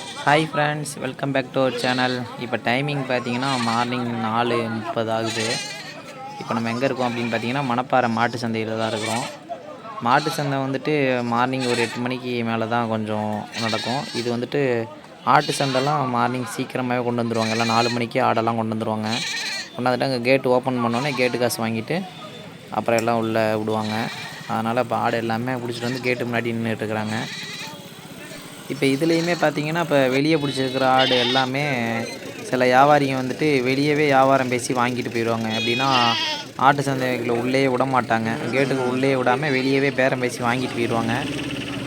Hi friends welcome back to our channel இப்போ timing பார்த்தீங்கன்னா morning நாலு முப்பது ஆகுது. இப்போ நம்ம எங்கே இருக்கோம் அப்படின்னு பார்த்தீங்கன்னா மணப்பாறை மாட்டு சந்தையில் தான் இருக்கிறோம். மாட்டு சந்தை வந்துட்டு மார்னிங் ஒரு எட்டு மணிக்கு மேலே தான் கொஞ்சம் நடக்கும். இது வந்துட்டு ஆட்டு சந்தைலாம் மார்னிங் சீக்கிரமாகவே கொண்டு வந்துடுவாங்க எல்லாம் நாலு மணிக்கு ஆடெல்லாம் கொண்டு வந்துடுவாங்க கொண்டாந்துட்டு அங்கே கேட்டு ஓப்பன் பண்ணோன்னே கேட்டு காசு வாங்கிட்டு அப்புறம் எல்லாம் உள்ளே விடுவாங்க. அதனால் இப்போ ஆடு எல்லாமே பிடிச்சிட்டு வந்து கேட்டு முன்னாடி நின்றுட்டு இருக்கிறாங்க. இப்போ இதுலேயுமே பார்த்தீங்கன்னா இப்போ வெளியே பிடிச்சிருக்கிற ஆடு எல்லாமே சில வியாபாரிங்க வந்துட்டு வெளியவே வியாபாரம் பேசி வாங்கிட்டு போயிடுவாங்க. எப்படின்னா ஆட்டு சந்தைகளை உள்ளே விட மாட்டாங்க. கேட்டுக்கு உள்ளே விடாமல் வெளியவே பேரம் பேசி வாங்கிட்டு போயிடுவாங்க.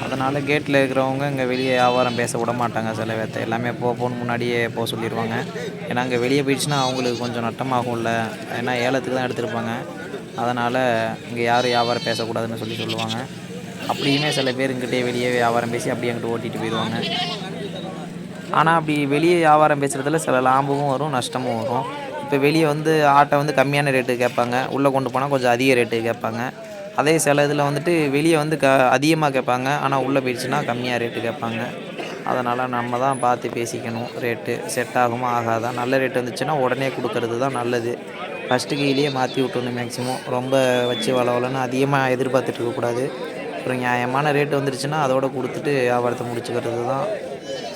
அதனால் கேட்டில் இருக்கிறவங்க இங்கே வெளியே வியாபாரம் பேச விட மாட்டாங்க. சில பேர்த்த எல்லாமே போ போன்னு முன்னாடியே போக சொல்லிடுவாங்க. ஏன்னா அங்கே வெளியே போயிடுச்சுன்னா அவங்களுக்கு கொஞ்சம் நட்டமாகும்ல. ஏன்னா ஏலத்துக்கு தான் எடுத்திருப்பாங்க. அதனால் இங்கே யாரும் வியாபாரம் பேசக்கூடாதுன்னு சொல்லி சொல்லுவாங்க. அப்படியுமே சில பேருங்கிட்டே வெளியே வியாபாரம் பேசி அப்படியே என்கிட்ட ஓட்டிகிட்டு போயிடுவாங்க. ஆனால் அப்படி வெளியே வியாபாரம் பேசுகிறதுல சில லாபமும் வரும் நஷ்டமும் வரும். இப்போ வெளியே வந்து ஆட்டை வந்து கம்மியான ரேட்டு கேட்பாங்க. உள்ளே கொண்டு போனால் கொஞ்சம் அதிக ரேட்டு கேட்பாங்க. அதே சில இதில் வந்துட்டு வெளியே வந்து க அதிகமாக கேட்பாங்க. ஆனால் உள்ளே போயிடுச்சுன்னா கம்மியாக ரேட்டு கேட்பாங்க. அதனால் நம்ம தான் பார்த்து பேசிக்கணும். ரேட்டு செட் ஆகுமா ஆகாதா? நல்ல ரேட் வந்துச்சுன்னா உடனே கொடுக்கறது தான் நல்லது. ஃபஸ்ட்டு கையிலேயே மாற்றி விட்டுணும் மேக்ஸிமம் ரொம்ப வச்சு வளவலன்னு அதிகமாக எதிர்பார்த்துட்டு இருக்கக்கூடாது. ஒரு நியாயமான ரேட்டு வந்துருச்சுன்னா அதோட கொடுத்துட்டு வியாபாரத்தை முடிச்சுக்கிறது தான்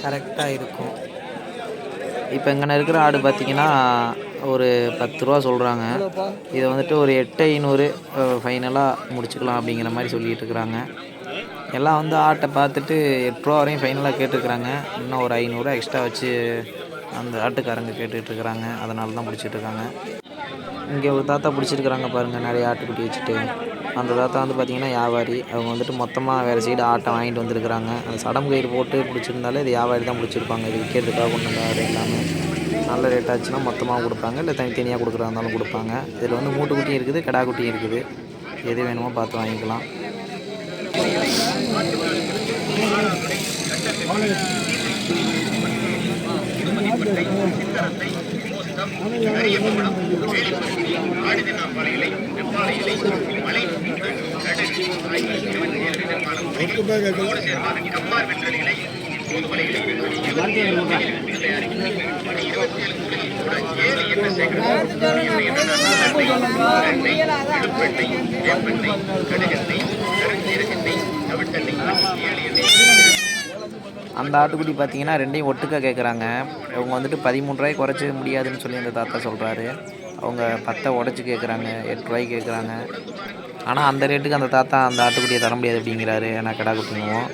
கரெக்டாக இருக்கும். இப்போ இங்கே இருக்கிற ஆடு பார்த்தீங்கன்னா ஒரு பத்து ரூபா சொல்கிறாங்க இதை வந்துட்டு ஒரு எட்டு ஐநூறு ஃபைனலாக முடிச்சுக்கலாம் அப்படிங்கிற மாதிரி சொல்லிட்டு இருக்கிறாங்க எல்லாம் வந்து ஆட்டை பார்த்துட்டு எட்டு ரூபா வரையும் ஃபைனலாக கேட்டுருக்குறாங்க. இன்னும் ஒரு ஐநூறுரூவா எக்ஸ்ட்ரா வச்சு அந்த ஆட்டுக்காரங்க கேட்டுட்டு இருக்கிறாங்க அதனால தான் பிடிச்சிட்ருக்காங்க இங்கே ஒரு தாத்தா பிடிச்சிருக்கிறாங்க பாருங்கள் நிறைய ஆட்டுக்குட்டி வச்சுட்டு. அந்த தாத்தா வந்து பார்த்திங்கன்னா வியாபாரி. அவங்க வந்துட்டு மொத்தமாக வேறு சைடு ஆட்டை வாங்கிட்டு வந்திருக்கிறாங்க. அந்த சடம் கயிறு போட்டு பிடிச்சிருந்தாலே இது வியாபாரி தான் பிடிச்சிருப்பாங்க. இது விற்கிறதுக்காக கொண்டு வந்த எல்லாமே. நல்ல ரேட் ஆச்சுன்னா மொத்தமாக கொடுப்பாங்க. இல்லை தனித்தனியாக கொடுக்குறா இருந்தாலும் கொடுப்பாங்க. இதில் வந்து மூட்டுக்குட்டியும் இருக்குது கிடா குட்டியும் இருக்குது. எது வேணுமோ பார்த்து வாங்கிக்கலாம். தினம் இளையகுளம் வேலிப்பட்டி ஆடிதினம் மலையிலை மலை மீன்கள் கடல் ஆகிய இருபது ஏழு விதமான உரைகள் சேர்வாக நம்மார் வென்றல் இலை வேப்பெண்ணெய் கடுகெண்ணெய் கருஞ்சீரகெண்ணெய் தவிட்டெண்ணெய் ஏழு எண்ணெய் அந்த ஆட்டுக்குட்டி பார்த்தீங்கன்னா ரெண்டையும் ஒட்டுக்கா கேட்குறாங்க. அவங்க வந்துட்டு பதிமூணு ரூபாய் குறைச்சி முடியாதுன்னு சொல்லி அந்த தாத்தா சொல்கிறாரு அவங்க பத்தை உடச்சி கேட்குறாங்க எட்டு ரூபாய்க்கு கேட்குறாங்க. ஆனால் அந்த ரேட்டுக்கு அந்த தாத்தா அந்த ஆட்டுக்குட்டியை தர முடியாது அப்படிங்கிறாரு. ஏன்னா கிடா குட்டிங்குவோம்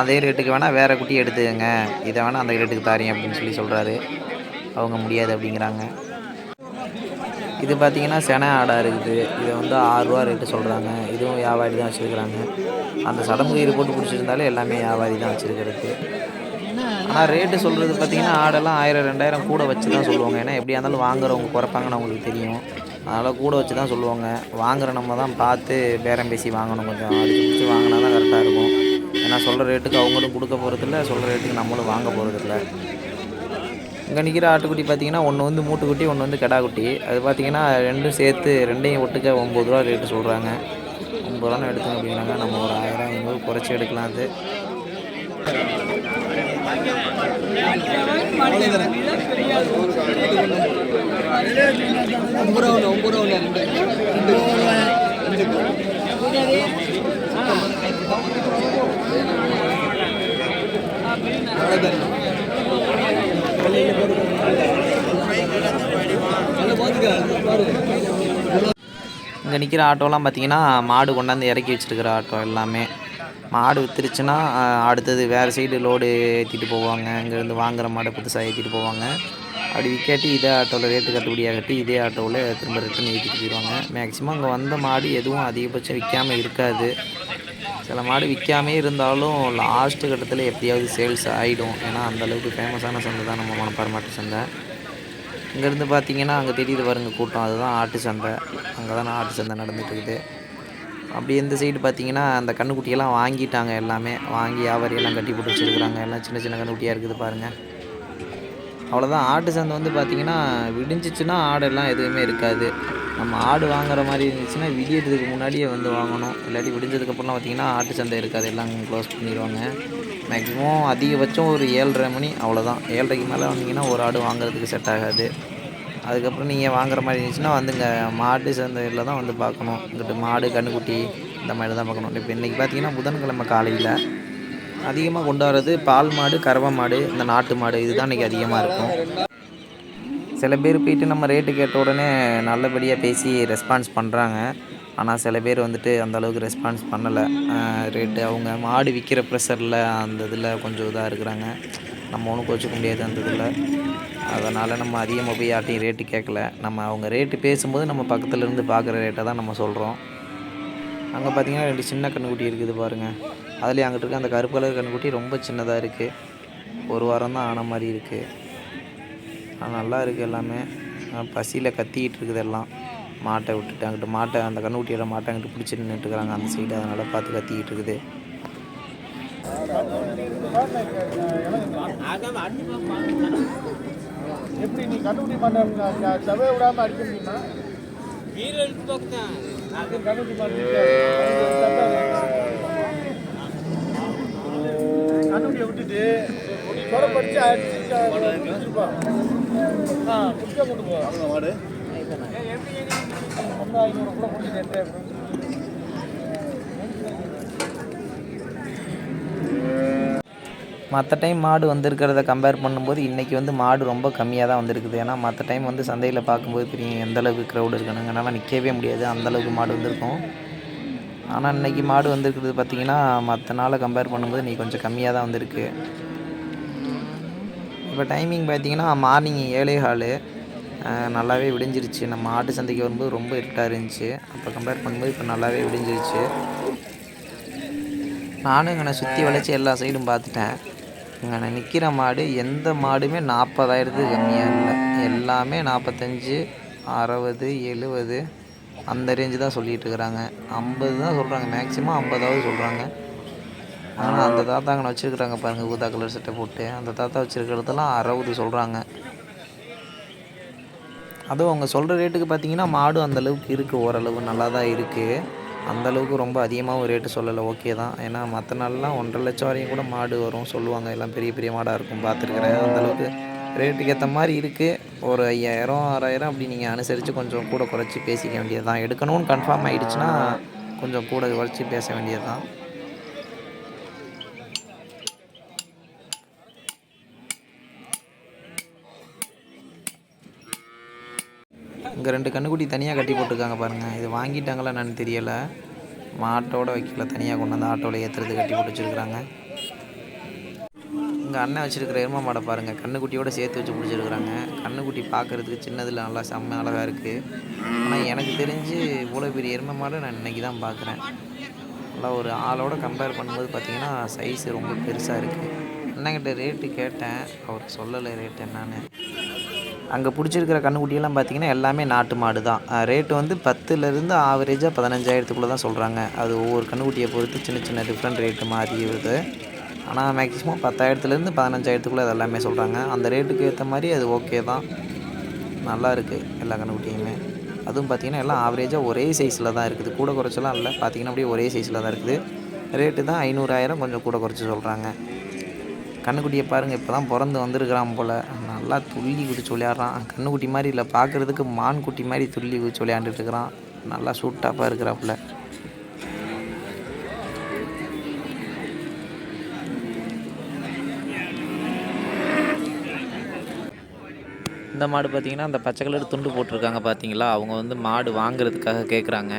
அதே ரேட்டுக்கு வேணால் வேறு குட்டி எடுத்துக்கங்க. இதை வேணால் அந்த ரேட்டுக்கு தாரேன் அப்படின்னு சொல்லி சொல்கிறாரு அவங்க முடியாது அப்படிங்கிறாங்க. இது பார்த்திங்கன்னா சென ஆடாக இருக்குது. இதை வந்து ஆறுரூவா ரேட்டு சொல்கிறாங்க இதுவும் வியாபாரி தான் வச்சுருக்குறாங்க. அந்த சடங்கு கயிறு போட்டு பிடிச்சிருந்தாலே எல்லாமே வியாபாரி தான் வச்சுருக்கிறது. ஆனால் ரேட்டு சொல்கிறது பார்த்தீங்கன்னா ஆடெல்லாம் ஆயிரம் ரெண்டாயிரம் கூட வச்சு தான் சொல்லுவாங்க. ஏன்னா எப்படியா இருந்தாலும் வாங்குறவங்க குறைப்பாங்கன்னு அவங்களுக்கு தெரியும். அதனால் கூட வச்சு தான் சொல்லுவாங்க. வாங்குற நம்ம தான் பார்த்து பேரம் பேசி வாங்கணும் கொஞ்சம். அடிச்சு பிடிச்சி வாங்கினா தான் கரெக்டாக இருக்கும். ஏன்னா சொல்கிற ரேட்டுக்கு அவங்களும் கொடுக்க போகிறதில்ல சொல்கிற ரேட்டுக்கு நம்மளும் வாங்க போகிறதில்ல இங்கே நிற்கிற ஆட்டுக்குட்டி பார்த்தீங்கன்னா ஒன்று வந்து மூட்டுக்குட்டி ஒன்று வந்து கிடா அது பார்த்தீங்கன்னா ரெண்டும் சேர்த்து ரெண்டையும் ஒட்டுக்க ஒம்பது ரூபா ரேட்டு சொல்கிறாங்க ஒம்பது ரூபான்னு எடுத்தோம் அப்படிங்கிறாங்க நம்ம ஒரு ஆயிரம் ஐநூறு குறைச்சி எடுக்கலாம் அது. ஒம்பது ரூபா ஒம்பது ரெண்டு இங்கே நிற்கிற ஆட்டோலாம் பார்த்தீங்கன்னா மாடு கொண்டாந்து இறக்கி வச்சிருக்கிற ஆட்டோ எல்லாமே. மாடு விற்றுருச்சுன்னா அடுத்தது வேறு சைடு லோடு ஏற்றிட்டு போவாங்க. இங்கேருந்து வாங்குகிற மாடை புதுசாக ஏற்றிட்டு போவாங்க. அப்படி விற்காட்டி இதே ஆட்டோவில் ரேட்டு கட்டுப்படியாக கட்டி இதே ஆட்டோவில் திரும்ப ரிட்டன் ஏற்றிட்டு போயிடுவாங்க மேக்ஸிமம் அங்கே வந்த மாடு எதுவும் அதிகபட்சம் விற்காமல் இருக்காது. சில மாடு விற்காமே இருந்தாலும் லாஸ்ட்டு கட்டத்தில் எப்படியாவது சேல்ஸ் ஆகிடும் ஏன்னா அந்தளவுக்கு ஃபேமஸான சந்தை தான் நம்ம மணப்பாறை மாட்டு சந்தை. இங்கேருந்து பார்த்தீங்கன்னா அங்கே தெரியுது பாருங்க கூட்டம். அதுதான் ஆட்டு சந்தை. அங்கே தான் ஆட்டு சந்தை நடந்துட்டு இருக்குது. அப்படி இந்த சைடு பார்த்தீங்கன்னா அந்த கண்ணுக்குட்டியெல்லாம் வாங்கிட்டாங்க எல்லாமே. வாங்கி வியாபாரியெல்லாம் கட்டி போட்டு வச்சுருக்குறாங்க. எல்லாம் சின்ன சின்ன கண்ணுக்குட்டியாக இருக்குது பாருங்கள் அவ்வளோதான் ஆட்டு சந்தை வந்து பார்த்தீங்கன்னா விடிஞ்சிச்சுன்னா ஆடெல்லாம் எதுவுமே இருக்காது. நம்ம ஆடு வாங்குற மாதிரி இருந்துச்சுன்னா விடியறதுக்கு முன்னாடியே வந்து வாங்கணும். இல்லாட்டி விடிஞ்சதுக்கப்புறம்லாம் பார்த்தீங்கன்னா ஆட்டு சந்தை இருக்காது. எல்லாம் க்ளோஸ் பண்ணிடுவாங்க. மேக்ஸிமம் அதிகபட்சம் ஒரு ஏழரை மணி அவ்வளோதான் ஏழ்ரைக்கு மேலே வந்தீங்கன்னா ஒரு ஆடு வாங்குறதுக்கு செட் ஆகாது. அதுக்கப்புறம் நீங்கள் வாங்குற மாதிரி இருந்துச்சுன்னா வந்துங்க மாடு சந்தையில் தான் வந்து பார்க்கணும். இங்கிட்டு மாடு கன்றுக்குட்டி இந்த மாதிரி தான் பார்க்கணும். இப்போ இன்றைக்கி பார்த்தீங்கன்னா புதன்கிழமை காலையில் அதிகமாக கொண்டு வர்றது பால் மாடு கறவை மாடு இந்த நாட்டு மாடு இதுதான் இன்றைக்கி அதிகமாக இருக்கும். சில பேர் போயிட்டு நம்ம ரேட்டு கேட்ட உடனே நல்லபடியாக பேசி ரெஸ்பான்ஸ் பண்ணுறாங்க ஆனால் சில பேர் வந்துட்டு அந்த அளவுக்கு ரெஸ்பான்ஸ் பண்ணலை. ரேட்டு அவங்க மாடு விற்கிற ப்ரெஷரில் அந்த இதில் கொஞ்சம் இதாக இருக்கிறாங்க. நம்ம ஒன்றும் கோச்சிக்க முடியாது அந்த இதில். அதனால் நம்ம அதிகமாக போய் யார்ட்டையும் ரேட்டு கேட்கல நம்ம அவங்க ரேட்டு பேசும்போது நம்ம பக்கத்தில் இருந்து பார்க்குற ரேட்டை தான் நம்ம சொல்கிறோம் அங்கே பார்த்தீங்கன்னா ரெண்டு சின்ன கன்றுக்குட்டி இருக்குது பாருங்கள் அதுலேயும் அங்கிட்டு இருக்க அந்த கருப்பு கலர் கன்றுக்குட்டி ரொம்ப சின்னதாக இருக்குது ஒரு வாரம் தான் ஆன மாதிரி இருக்குது ஆனால் நல்லா இருக்குது எல்லாமே. பசியில் கத்திக்கிட்டு இருக்குது எல்லாம். மாட்டை விட்டுட்டு அங்கிட்டு மாட்டை அந்த கண்ணுக்குட்டியோட மாட்டை அங்கிட்டு பிடிச்சி நின்றுட்டுருக்குறாங்க அந்த சைடு அதனால் பார்த்து கத்திக்கிட்டு இருக்குது. எப்படி நீ கண்டுபிடி மாட்டேன் சபை விடாம அடிக்க முடியுமா? அது கண்டுபிடி கண்டுபிடிய விட்டுட்டு தொலை படிச்சு அடிச்சு முடிச்சிருப்பான் ஆ புடிச்ச கொண்டு போ. மாடு ஐநூறு கூட முடிச்சு மற்ற டைம் மாடு வந்திருக்கிறத கம்பேர் பண்ணும்போது இன்றைக்கி வந்து மாடு ரொம்ப கம்மியாக தான் வந்திருக்குது. ஏன்னா மற்ற டைம் வந்து சந்தையில் பார்க்கும்போது தெரியும் எந்தளவுக்கு க்ரௌடு இருக்கணுங்கனால நிற்கவே முடியாது. அந்தளவுக்கு மாடு வந்திருக்கும். ஆனால் இன்றைக்கி மாடு வந்திருக்கிறது பார்த்திங்கன்னா மற்ற நாளை கம்பேர் பண்ணும்போது இன்றைக்கி கொஞ்சம் கம்மியாக தான் வந்திருக்கு. இப்போ டைமிங் பார்த்தீங்கன்னா மார்னிங் ஏழே ஹாலு நல்லாவே விடிஞ்சிருச்சு. நம்ம ஆட்டு சந்தைக்கு வரும்போது ரொம்ப இருட்டாக இருந்துச்சு. அப்போ கம்பேர் பண்ணும்போது இப்போ நல்லாவே விடிஞ்சிருச்சு. நானும் இங்கே சுற்றி வளைச்சி எல்லா சைடும் பார்த்துட்டேன். நான் நிற்கிற மாடு எந்த மாடுமே நாற்பதாயிரத்துக்கு கம்மியாக இல்லை. எல்லாமே நாற்பத்தஞ்சு அறுபது எழுபது அந்த ரேஞ்சு தான் சொல்லிகிட்டு இருக்கிறாங்க ஐம்பது தான் சொல்கிறாங்க மேக்ஸிமம் ஐம்பதாவது சொல்கிறாங்க ஆனால் அந்த தாத்தா வச்சுருக்குறாங்க பாருங்கள் ஊதா கலர் சட்டை போட்டு. அந்த தாத்தா வச்சுருக்கிறதெல்லாம் அறுபது சொல்கிறாங்க அதுவும் அவங்க சொல்கிற ரேட்டுக்கு பார்த்தீங்கன்னா மாடு அந்தளவுக்கு இருக்குது ஓரளவு நல்லா தான் இருக்குது அந்தளவுக்கு ரொம்ப அதிகமாகவும் ரேட்டு சொல்லலை. ஓகே தான். ஏன்னா மற்ற நாள்லாம் ஒன்றரை லட்சம் வரையும் கூட மாடு வரும் சொல்லுவாங்க. எல்லாம் பெரிய பெரிய மாடாக இருக்கும் பார்த்துருக்குறேன் அந்தளவுக்கு ரேட்டுக்கு ஏற்ற மாதிரி இருக்குது ஒரு ஐயாயிரம் ஆறாயிரம் அப்படி நீங்கள் அனுசரித்து கொஞ்சம் கூட குறைச்சி பேசிக்க வேண்டியது தான் எடுக்கணும்னு கன்ஃபார்ம் ஆகிடுச்சுன்னா கொஞ்சம் கூட குறைச்சி பேச வேண்டியது தான் இங்கே ரெண்டு கண்ணுக்குட்டி தனியாக கட்டி போட்டிருக்காங்க பாருங்கள் இது வாங்கிட்டாங்களா என்னன்னு தெரியலை. மாட்டோட வைக்கல தனியாக கொண்டு வந்து ஆட்டோவில் ஏற்றுறது கட்டி போட்டு வச்சுருக்குறாங்க. இங்கே அண்ணன் வச்சுருக்கிற எரும மாடை பாருங்கள் கண்ணுக்குட்டியோடு சேர்த்து வச்சு பிடிச்சிருக்குறாங்க. கண்ணுக்குட்டி பார்க்குறதுக்கு சின்னதில் நல்லா செம்ம அழகாக இருக்குது ஆனால் எனக்கு தெரிஞ்சு இவ்வளோ பெரிய எரும மாடை நான் இன்றைக்கி தான் பார்க்குறேன் நல்லா ஒரு ஆளோட கம்பேர் பண்ணும்போது பார்த்திங்கன்னா சைஸு ரொம்ப பெருசாக இருக்குது அண்ணங்கிட்ட ரேட்டு கேட்டேன். அவர் சொல்லலை ரேட் என்னன்னு. அங்கே பிடிச்சிருக்கிற கண்ணுக்குட்டியெல்லாம் பார்த்தீங்கன்னா எல்லாமே நாட்டு மாடு தான் ரேட்டு வந்து பத்துலேருந்து ஆவரேஜாக பதினஞ்சாயிரத்துக்குள்ளே தான் சொல்கிறாங்க அது ஒவ்வொரு கண்ணுக்குட்டியை பொறுத்து சின்ன சின்ன டிஃப்ரெண்ட் ரேட்டு மாறி வருது. ஆனால் மேக்ஸிமம் பத்தாயிரத்துலேருந்து பதினஞ்சாயிரத்துக்குள்ளே அது எல்லாமே சொல்கிறாங்க அந்த ரேட்டுக்கு ஏற்ற மாதிரி அது ஓகே தான். நல்லா இருக்குது எல்லா கண்ணுக்குட்டியுமே. அதுவும் பார்த்திங்கன்னா எல்லாம் ஆவரேஜாக ஒரே சைஸில் தான் இருக்குது. கூட குறைச்சலாம் இல்லை. பார்த்திங்கன்னா அப்படியே ஒரே சைஸில் தான் இருக்குது. ரேட்டு தான் ஐநூறாயிரம் கொஞ்சம் கூட குறைச்சி சொல்கிறாங்க கண்ணுக்குட்டியை பாருங்கள் இப்போ தான் பிறந்து வந்திருக்கிறான் போல். நல்லா துள்ளி குதிச்சு விளையாடுறான். கண்ணுக்குட்டி மாதிரி இல்லை பார்க்குறதுக்கு மான் குட்டி மாதிரி துள்ளி குதிச்சு விளையாண்டுட்டு இருக்கிறான். நல்லா சூட்டாப்பாக இருக்கிறாப்புல. இந்த மாடு பார்த்தீங்கன்னா அந்த பச்சை கலர் துண்டு போட்டிருக்காங்க பார்த்தீங்களா? அவங்க வந்து மாடு வாங்குறதுக்காக கேட்குறாங்க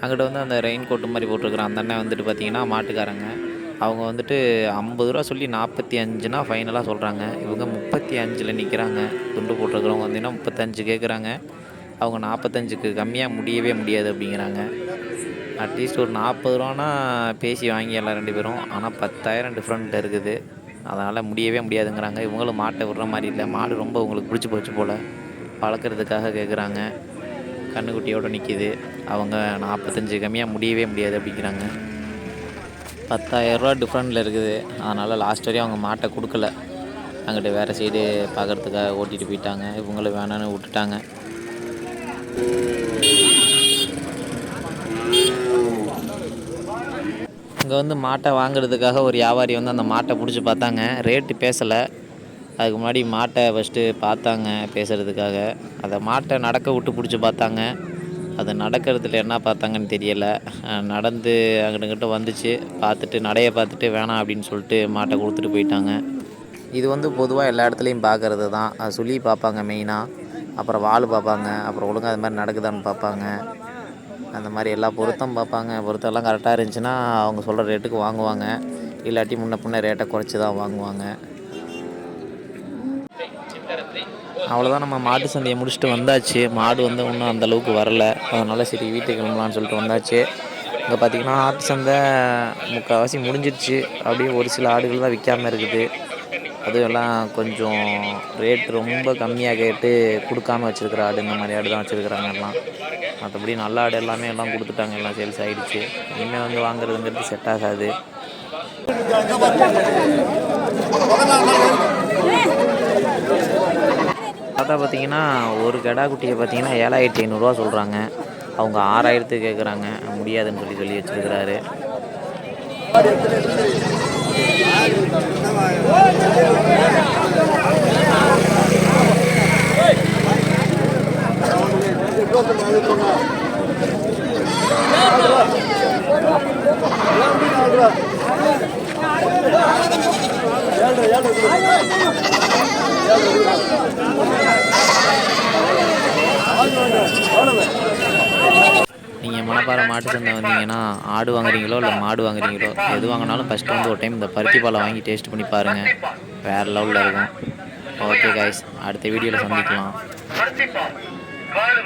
அங்கிட்ட வந்து அந்த ரெயின் கோட்டு மாதிரி போட்டிருக்குறான். அந்த அண்ணன் வந்துட்டு பார்த்தீங்கன்னா மாட்டுக்காரங்க. அவங்க வந்துட்டு ஐம்பது ரூபா சொல்லி நாற்பத்தி அஞ்சுனா ஃபைனலாக சொல்கிறாங்க இவங்க முப்பத்தி அஞ்சில் நிற்கிறாங்க துண்டு போட்டிருக்கிறவங்க வந்தீங்கன்னா முப்பத்தஞ்சு கேட்குறாங்க அவங்க நாற்பத்தஞ்சுக்கு கம்மியாக முடியவே முடியாது அப்படிங்கிறாங்க. அட்லீஸ்ட் ஒரு நாற்பது ரூபானா பேசி வாங்கிடலாம் ரெண்டு பேரும். ஆனால் பத்தாயிரம் டிஃப்ரெண்ட் இருக்குது. அதனால் முடியவே முடியாதுங்கிறாங்க. இவங்களும் மாட்டை விடுற மாதிரி இல்லை. மாடு ரொம்ப உங்களுக்கு பிடிச்சி போச்சு போல். வளர்க்குறதுக்காக கேட்குறாங்க கண்ணுக்குட்டியோடு நிற்கிது அவங்க நாற்பத்தஞ்சு கம்மியாக முடியவே முடியாது அப்படிங்கிறாங்க. பத்தாயிரரூவா டிஃப்ரெண்டில் இருக்குது. அதனால் லாஸ்ட் வரையும் அவங்க மாட்டை கொடுக்கல. அங்கிட்ட வேறு சைடு பார்க்குறதுக்காக ஓட்டிகிட்டு போயிட்டாங்க. இவங்களும் வேணான்னு விட்டுட்டாங்க. இங்கே வந்து மாட்டை வாங்குறதுக்காக ஒரு வியாபாரி வந்து அந்த மாட்டை பிடிச்சி பார்த்தாங்க. ரேட்டு பேசலை. அதுக்கு முன்னாடி மாட்டை ஃபஸ்ட்டு பார்த்தாங்க பேசுகிறதுக்காக அதை மாட்டை நடக்க விட்டு பிடிச்சி பார்த்தாங்க. அது நடக்கிறதுல என்ன பார்த்தாங்கன்னு தெரியலை. நடந்து அங்கிட்ட வந்துச்சு. பார்த்துட்டு நடைய பார்த்துட்டு வேணாம் அப்படின்னு சொல்லிட்டு மாட்டை கொடுத்துட்டு போயிட்டாங்க. இது வந்து பொதுவாக எல்லா இடத்துலையும் பார்க்குறது தான். சுழி சொல்லி பார்ப்பாங்க மெயினாக அப்புறம் வால் பார்ப்பாங்க. அப்புறம் ஒழுங்காக அது மாதிரி நடக்குதான்னு பார்ப்பாங்க. அந்த மாதிரி எல்லா பொருத்தம் பார்ப்பாங்க. பொருத்தம்லாம் கரெக்டாக இருந்துச்சுன்னா அவங்க சொல்கிற ரேட்டுக்கு வாங்குவாங்க. இல்லாட்டி முன்ன பின்ன ரேட்டை குறைச்சி தான் வாங்குவாங்க. அவ்வளோதான் நம்ம மாட்டு சந்தையை முடிச்சுட்டு வந்தாச்சு. மாடு வந்து இன்னும் அந்தளவுக்கு வரல. அதனால் சரி வீட்டுக்கு கிளம்பலான்னு சொல்லிட்டு வந்தாச்சு. இங்கே பார்த்தீங்கன்னா ஆட்டு சந்தை முக்கால்வாசி முடிஞ்சிருச்சு. அப்படியே ஒரு சில ஆடுகள் தான் விற்காம இருக்குது. அதுவும் எல்லாம் கொஞ்சம் ரேட் ரொம்ப கம்மியாக கேட்டு கொடுக்காம வச்சுருக்கிற ஆடு இந்த மாதிரி ஆடு தான் வச்சுருக்குறாங்க எல்லாம். மற்றபடி நல்ல ஆடு எல்லாமே எல்லாம் கொடுத்துட்டாங்க. எல்லாம் சேல்ஸ் ஆகிடுச்சு இனிமேல் வந்து வாங்குறதுங்கிறது செட் ஆகாது. பார்த்தா பார்த்தீங்கன்னா ஒரு கெடா குட்டியை பார்த்தீங்கன்னா ஏழாயிரத்தி ஐநூறுரூவா சொல்கிறாங்க அவங்க ஆறாயிரத்துக்கு கேட்குறாங்க முடியாதுன்னு சொல்லி சொல்லி வச்சுருக்கிறாரு. நீங்கள் மணப்பாறை மாட்டு சந்தை வந்தீங்கன்னா ஆடு வாங்குறீங்களோ இல்லை மாடு வாங்குறீங்களோ எது வாங்கினாலும் ஃபஸ்ட்டு வந்து ஒரு டைம் இந்த பருத்தி பாலை வாங்கி டேஸ்ட் பண்ணி பாருங்கள் வேறு லெவலில் இருக்கும். ஓகே காய்ஸ் அடுத்த வீடியோவில் சந்திக்கலாம். காடு